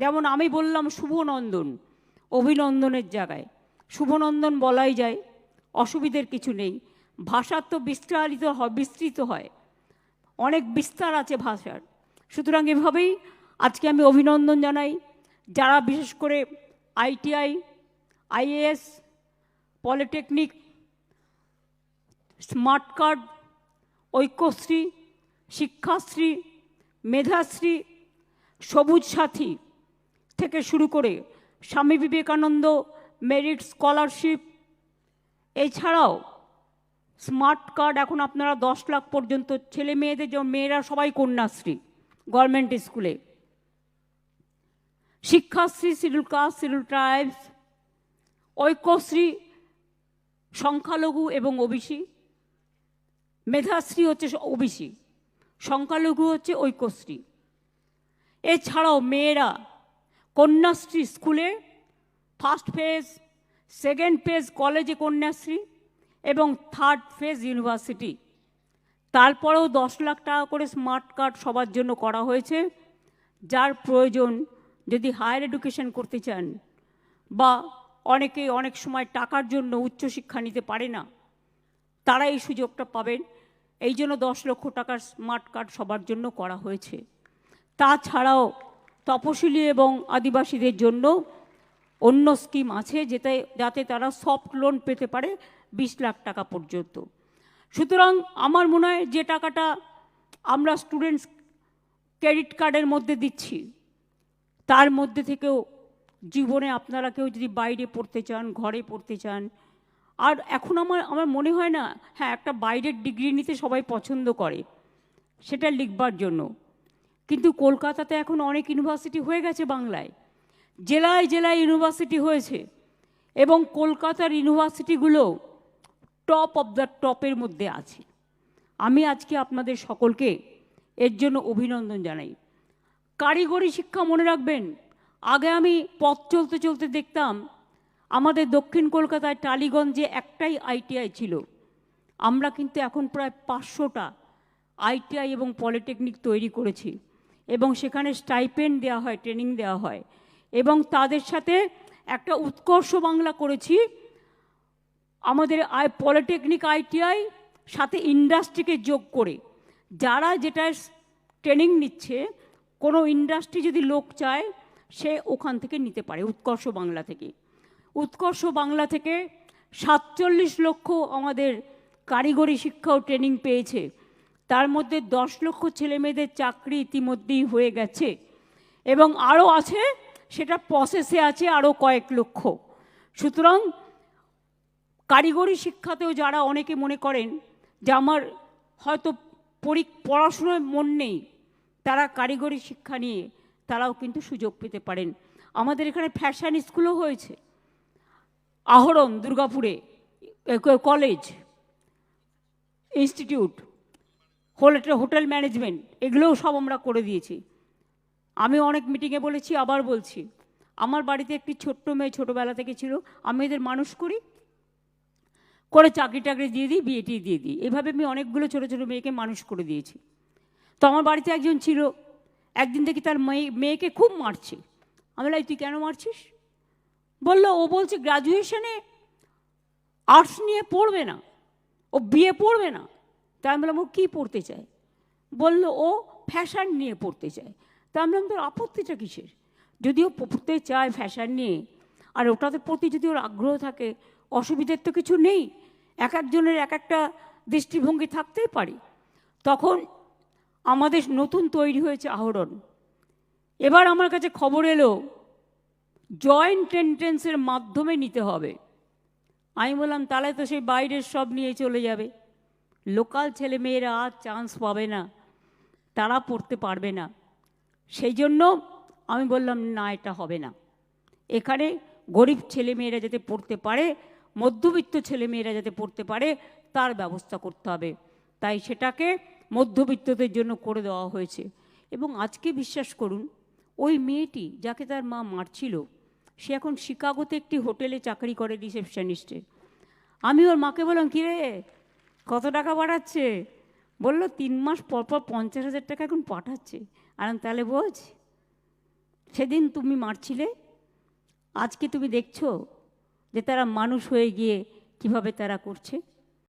যেমন আমি বললাম শুভনন্দন, অভিনন্দনের জায়গায়। শুভনন্দন বলাই যায়, অসুবিধের কিছু নেই। ভাষার তো বিস্তারিত হয় বিস্তৃত হয়। অনেক বিস্তার আছে ভাষার। সুতরাং এভাবেই আজকে আমি অভিনন্দন জানাই। যারা বিশেষ করে ITI, IAS, polytechnic, smart card, Aikyashree, Shikshashree, Medhashree, Sabooj Sathi থেকে শুরু করে স্বামী বিবেকানন্দ মেরিট স্কলারশিপ এছাড়াও স্মার্ট কার্ড এখন আপনারা দশ লাখ পর্যন্ত ছেলে মেয়েদের যেমন মেয়েরা সবাই কন্যাশ্রী গভর্নমেন্ট স্কুলে Shikshashree schedule caste schedule tribes Aikyashree, সংখ্যালঘু এবং ওবিসি। মেধাশ্রী হচ্ছে ওবিসি, সংখ্যালঘু হচ্ছে ঐক্যশ্রী। এছাড়াও মেয়েরা কন্যাশ্রী স্কুলে ফার্স্ট ফেজ সেকেন্ড ফেজ কলেজে কন্যাশ্রী এবং থার্ড ফেজ ইউনিভার্সিটি তারপরেও দশ লাখ টাকা করে স্মার্ট কার্ড সবার জন্য করা হয়েছে। যার প্রয়োজন যদি হায়ার এডুকেশন করতে চান বা অনেকে অনেক সময় টাকার জন্য উচ্চশিক্ষা নিতে পারে না, তারা এই সুযোগটা পাবেন। এই জন্য দশ লক্ষ টাকার স্মার্ট কার্ড সবার জন্য করা হয়েছে। তাছাড়াও তপশিলি এবং আদিবাসীদের জন্য অন্য স্কিম আছে যেতে, যাতে তারা সফট লোন পেতে পারে বিশ লাখ টাকা পর্যন্ত। সুতরাং আমার মনে হয় যে টাকাটা আমরা স্টুডেন্টস ক্রেডিট কার্ডের মধ্যে দিচ্ছি, তার মধ্যে থেকেও জীবনে আপনারা কেউ যদি বাইরে পড়তে চান, ঘরে পড়তে চান, আর এখন আমার আমার মনে হয় না হ্যাঁ একটা বাইরের ডিগ্রি নিতে সবাই পছন্দ করে, সেটা লিখবার জন্য। কিন্তু কলকাতাতে এখন অনেক ইউনিভার্সিটি হয়ে গেছে বাংলায়। জেলায় জেলায় ইউনিভার্সিটি হয়েছে এবং কলকাতার ইউনিভার্সিটিগুলো টপ অফ দ্য টপের মধ্যে আছে। আমি আজকে আপনাদের সকলকে এর জন্য অভিনন্দন জানাই। কারিগরি শিক্ষা মনে রাখবেন, আগে আমি পথ চলতে চলতে দেখতাম, আমাদের দক্ষিণ কলকাতায় টালিগঞ্জে একটাই আইটিআই ছিল। আমরা কিন্তু এখন প্রায় পাঁচশোটা আইটিআই এবং পলিটেকনিক তৈরি করেছি। এবং সেখানে স্টাইপেন্ড দেওয়া হয় ট্রেনিং দেওয়া হয়। এবং তাদের সাথে একটা উৎকর্ষ বাংলা করেছি। আমাদের আই পলিটেকনিক আইটিআই সাথে ইন্ডাস্ট্রিকে যোগ করে। যারা যেটা ট্রেনিং নিচ্ছে, কোনো ইন্ডাস্ট্রি যদি লোক চায়, সে ওখান থেকে নিতে পারে, উৎকর্ষ বাংলা থেকে। উৎকর্ষ বাংলা থেকে সাতচল্লিশ লক্ষ আমাদের কারিগরি শিক্ষা ও ট্রেনিং পেয়েছে। তার মধ্যে দশ লক্ষ ছেলেমেয়েদের চাকরি ইতিমধ্যেই হয়ে গেছে। এবং আরও আছে, সেটা প্রসেসে আছে আরও কয়েক লক্ষ। সুতরাং কারিগরি শিক্ষাতেও যারা অনেকে মনে করেন যে আমার হয়তো পরি, পড়াশুনোয় মন নেই, তারা কারিগরি শিক্ষা নিয়ে তারাও কিন্তু সুযোগ পেতে পারেন। আমাদের এখানে ফ্যাশন স্কুলও হয়েছে। আহরণ, দুর্গাপুরে college institute hotel hotel management এগুলোও সব আমরা করে দিয়েছি। আমি অনেক মিটিংয়ে বলেছি আবার বলছি আমার বাড়িতে একটি ছোট্ট মেয়ে ছোটোবেলা থেকে ছিল আমি এদের মানুষ করি করে চাকরি টাকরি দিয়ে দিই বিয়েটি দিয়ে দিই। এভাবে আমি অনেকগুলো ছোটো ছোটো মেয়েকে মানুষ করে দিয়েছি। তো আমার বাড়িতে একজন ছিল একদিন দেখি তার মেয়ে মেয়েকে খুব মারছে। আমি বললাম, তুই কেন মারছিস? বলল ও বলছে গ্রাজুয়েশনে আর্টস নিয়ে পড়বে না ও বিয়ে পড়বে না। তাই আমি বললাম ও কী পড়তে চায়? বলল ও ফ্যাশন নিয়ে পড়তে চায়। তা আমি বললাম তোর আপত্তিটা কিসের? যদি ও পড়তে চায় ফ্যাশন নিয়ে, আর ওটাতে প্রতি যদি ওর আগ্রহ থাকে, অসুবিধের তো কিছু নেই, এক একজনের এক একটা দৃষ্টিভঙ্গি থাকতেই পারে। তখন আমাদের নতুন তৈরি হয়েছে আহরণ। এবার আমার কাছে খবর এলো জয়েন্ট এন্ট্রেন্সের মাধ্যমে নিতে হবে। আমি বললাম, তাহলে তো সেই বাইরের সব নিয়ে চলে যাবে। লোকাল ছেলেমেয়েরা আর চান্স পাবে না, তারা পড়তে পারবে না। সেই জন্য আমি বললাম, না, এটা হবে না। এখানে গরিব ছেলেমেয়েরা যাতে পড়তে পারে, মধ্যবিত্ত ছেলেমেয়েরা যাতে পড়তে পারে, তার ব্যবস্থা করতে হবে। তাই সেটাকে মধ্যবিত্তদের জন্য করে দেওয়া হয়েছে। এবং আজকে বিশ্বাস করুন, ওই মেয়েটি যাকে তার মা মারছিল, সে এখন শিকাগোতে একটি হোটেলে চাকরি করে রিসেপশনিস্টে। আমি ওর মাকে বললাম, কী রে? কত টাকা পাঠাচ্ছে? বলল, তিন মাস পর পর পঞ্চাশ হাজার টাকা এখন পাঠাচ্ছে। আর তাহলে বোঝ। সেদিন তুমি মারছিলে। আজকে তুমি দেখছ যে তারা মানুষ হয়ে গিয়ে কীভাবে তারা করছে।